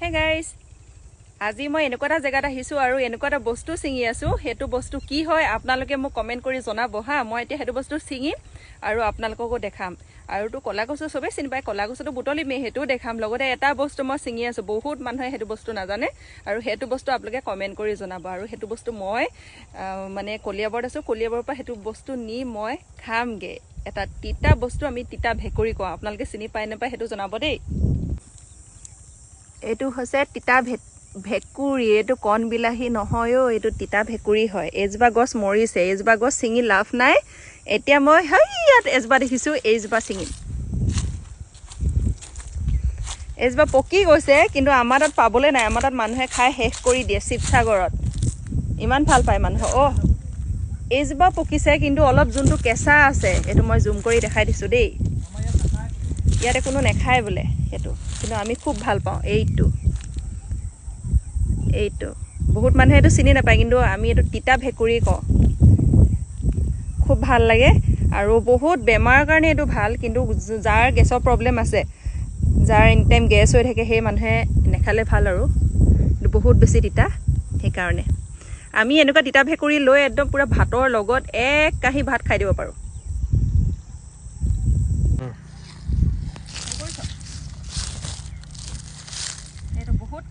Hey guys আজি মই এনেকুৱা এটা জেগাত আহিছোঁ আৰু এনেকুৱা এটা বস্তু ছিঙি আছোঁ। সেইটো বস্তু কি হয় আপোনালোকে মোক কমেণ্ট কৰি জনাব হা? মই এতিয়া সেইটো বস্তু ছিঙিম আৰু আপোনালোককো দেখাম। আৰুতো ক'লা কচু চবেই চিনি পায়। ক'লা কচুটো বুটলিমেই সেইটোও দেখাম। লগতে এটা বস্তু মই ছিঙি আছোঁ। বহুত মানুহে সেইটো বস্তু নাজানে আৰু সেইটো বস্তু আপোনালোকে কমেণ্ট কৰি জনাব। আৰু সেইটো বস্তু মই মানে কলিয়াবৰত আছোঁ। কলিয়াবৰৰ পৰা সেইটো বস্তু নি মই খামগৈ। এটা তিতা বস্তু আমি তিতা ভেকুৰী কওঁ। আপোনালোকে চিনি পায় নাপায় সেইটো জনাব দেই। এইটো হৈছে তিতা ভে ভেকুৰী এইটো কণ বিলাহী নহয় অ' এইটো তিতা ভেকুৰী হয়। এজোপা গছ মৰিছে এইজোপা গছ ছিঙি লাভ নাই। এতিয়া মই ইয়াত এজোপা দেখিছোঁ এইজোপা ছিঙিম এইজোপা পকি গৈছে কিন্তু আমাৰ তাত পাবলৈ নাই। আমাৰ তাত মানুহে খাই শেষ কৰি দিয়ে শিৱসাগৰত। ইমান ভাল পায় মানুহে। অ' এইজোপা পকিছে কিন্তু অলপ যোনটো কেঁচা আছে এইটো মই জুম কৰি দেখাই দিছোঁ দেই। ইয়াতে কোনো নেখায় বোলে সেইটো। কিন্তু আমি খুব ভাল পাওঁ এইটো। এইটো। বহুত মানুহে এইটো চিনি নাপায় কিন্তু আমি এইটো তিতা ভেকুৰী কওঁ। খুব ভাল লাগে আৰু বহুত বেমাৰৰ কাৰণে এইটো ভাল কিন্তু যাৰ গেছৰ প্ৰব্লেম আছে যাৰ এনি টাইম গেছ হৈ থাকে সেই মানুহে নেখালে ভাল আৰু। কিন্তু বহুত বেছি তিতা সেইকাৰণে। আমি এনেকুৱা তিতা ভেকুৰী লৈ একদম পূৰা ভাতৰ লগত এক কাঁহী ভাত খাই দিব পাৰোঁ।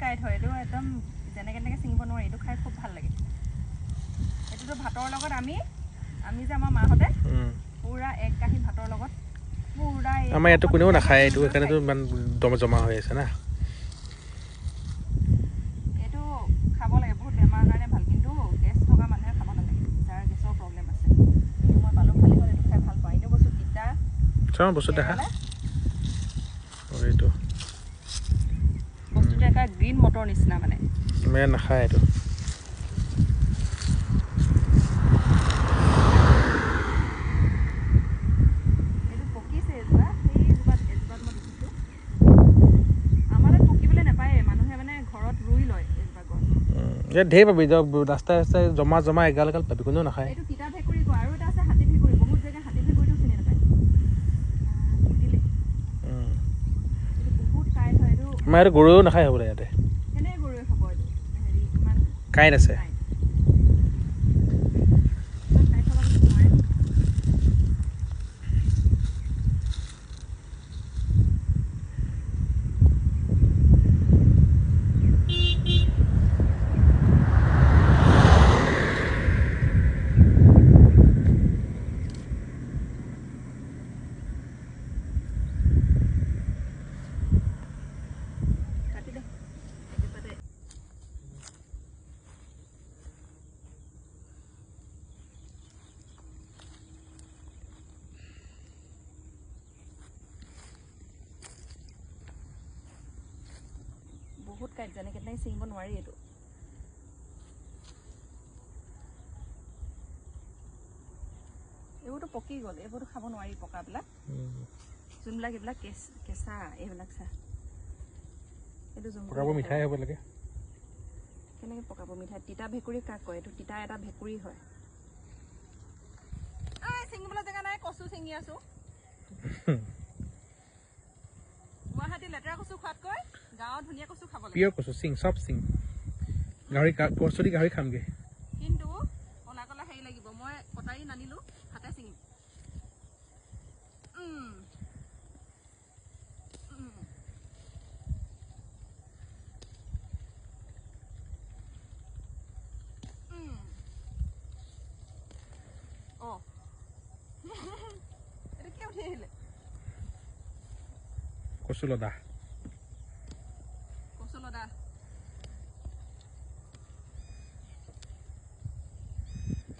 কাইট হয় এইটো একদম যেনেকৈ তেনেকৈ ছিঙিব নোৱাৰি এইটো খাই খুব ভাল লাগে এইটোতো ভাতৰ লগত আমি আমি যে আমাৰ মাহঁতে। পূৰা এক কাঁহী ভাতৰ লগত পূৰা আমাৰ ইয়াতো কোনেও নাখায় এইটো। সেইকাৰণেতো ইমান দম- জমা হৈ আছে না এইটো খাব লাগে বহুত বেমাৰৰ কাৰণে ভাল কিন্তু গেছ থকা মানুহে খাব নালাগে যাৰ গেছৰ প্ৰব্লেম আছে এইটো মই পালোঁ খালী হ'ল এইটো খাই ভাল পাওঁ এনেও বস্তু তিতা চোৱা বস্তু দেখা কেৰেলা, অ, এইটো বস্তুটো এটা গ্ৰীণ মটৰ নিচিনা মানে আমাৰ ইয়াত নাখায় এইটো এইটো পকিছে এজোপা সেই এজোপাত এজোপাত মই দেখিছোঁ আমাৰ তাত পকিবলৈ নাপায়ে মানুহে মানে ৰুই লয় এজোপা গছ। উম, ইয়াত ঢেৰ পাবি ৰাস্তাই ৰাস্তাই জমা জমা এগাল এগাল পাবি কোনেও নাখায়। এইটো। এইটো এইটো আমাৰ ইয়াত গৰুৱেও নাখায় হ'বলৈ ইয়াতে কেনেকৈ গৰুৱে খাব এইটো হেৰি ইমান কাঁইট আছে কাইট ইমান কাইট থকা বস্তু নোৱাৰে কাটি দে একেবাৰে বহুত কাইট যেনেকৈ তেনেকৈ ছিঙিব নোৱাৰি এইটো। এইবোৰতো পকি গ'ল এইবোৰতো খাব নোৱাৰি পকাবিলাক। যোনবিলাক এইবিলাক কেঁচ এইবিলাক চা। এইটো যোন পকাবোৰ মিঠাই হ'ব লাগে। কেনেকৈ পকাব মিঠাই? তিতা ভেকুৰী কাক কয়? এইটো তিতা এটা ভেকুৰী হয়। ঐ, ছিঙিবলৈ জেগা নাই কচু ছিঙি আছো। লেতেৰা কচু খোৱাতকৈ গাঁৱত ধুনীয়া কচু খাব লাগে। পিয়ৰ কচু চিং চব চিং। গাহৰি কা- কচু দি গাহৰি খামগে কিন্তু কলা কলা হেৰি লাগিব মই কটাৰী নানিলো হাতে ছিঙিম উম। উম। উম। অ এইটো কিয় উঠি আহিলে কচু লদা কচু লদা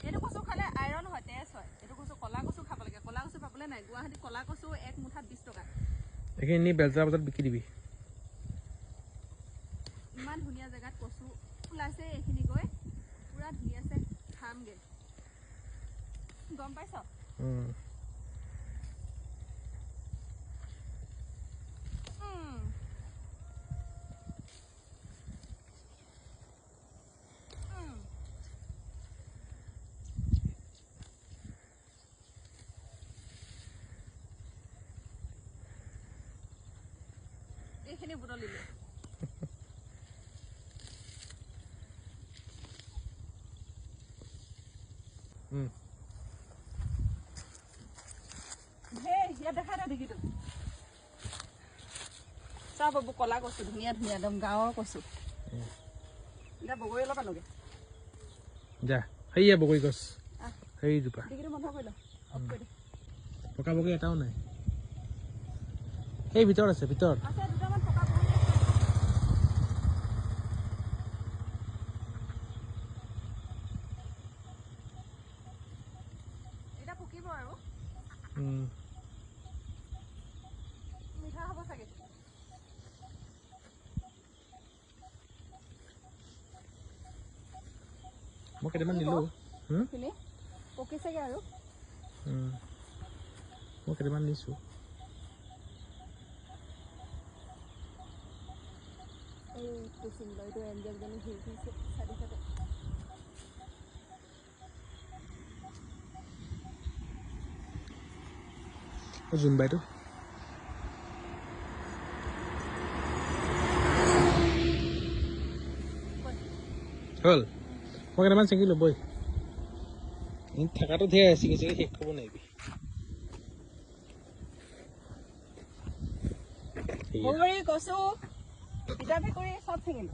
এইটো কচু খালে আইৰণ হয় তেজ হয়। এইটো কচু কলা কচু খাব লাগে। কলা কচু পাবলৈ নাই। গুৱাহাটীত কলা কচু এক মুঠাত বিছ টকা। এইখিনি নি বেলচা বজাৰত বিকি দিবি। ইমান ধুনীয়া জেগাত কচু ওলাইছে এইখিনি গৈ। পুৰা ধুনীয়াছে খামগে। গম পাইছ? গোটেইখিনি বুটলিলো। দেখা নাই দেখিটো চা বাবু কলা কচু ধুনীয়া ধুনীয়া একদম গাঁৱৰ কচু। এতিয়া বগৰী অলপ আনোগে। যা সেয়া বগৰী গছ সেই দুপা কৰি পকা বগৰী এটাও নাই। সেই ভিতৰত আছে ভিতৰত। এতিয়া পকিব আৰু উম। মিঠা হ'ব চাগে মই কেইটামান নিলোঁ হুম? এইখিনি পকিছেগে আৰু উম। মই কেইটামান নিছোঁ এইটো চিম্বলটো এঞ্জেলজনী ঘূৰি ফুৰিছে চাইডে জোনবাইটো হ'ল মই কেইটামান ছিঙিলোঁ বৈ এনে থকাটো ধেৰ ছিঙি ছিঙি শেষ কৰিব নোৱাৰিবি কচু তিতা ভেকুৰী চব ছিঙিলো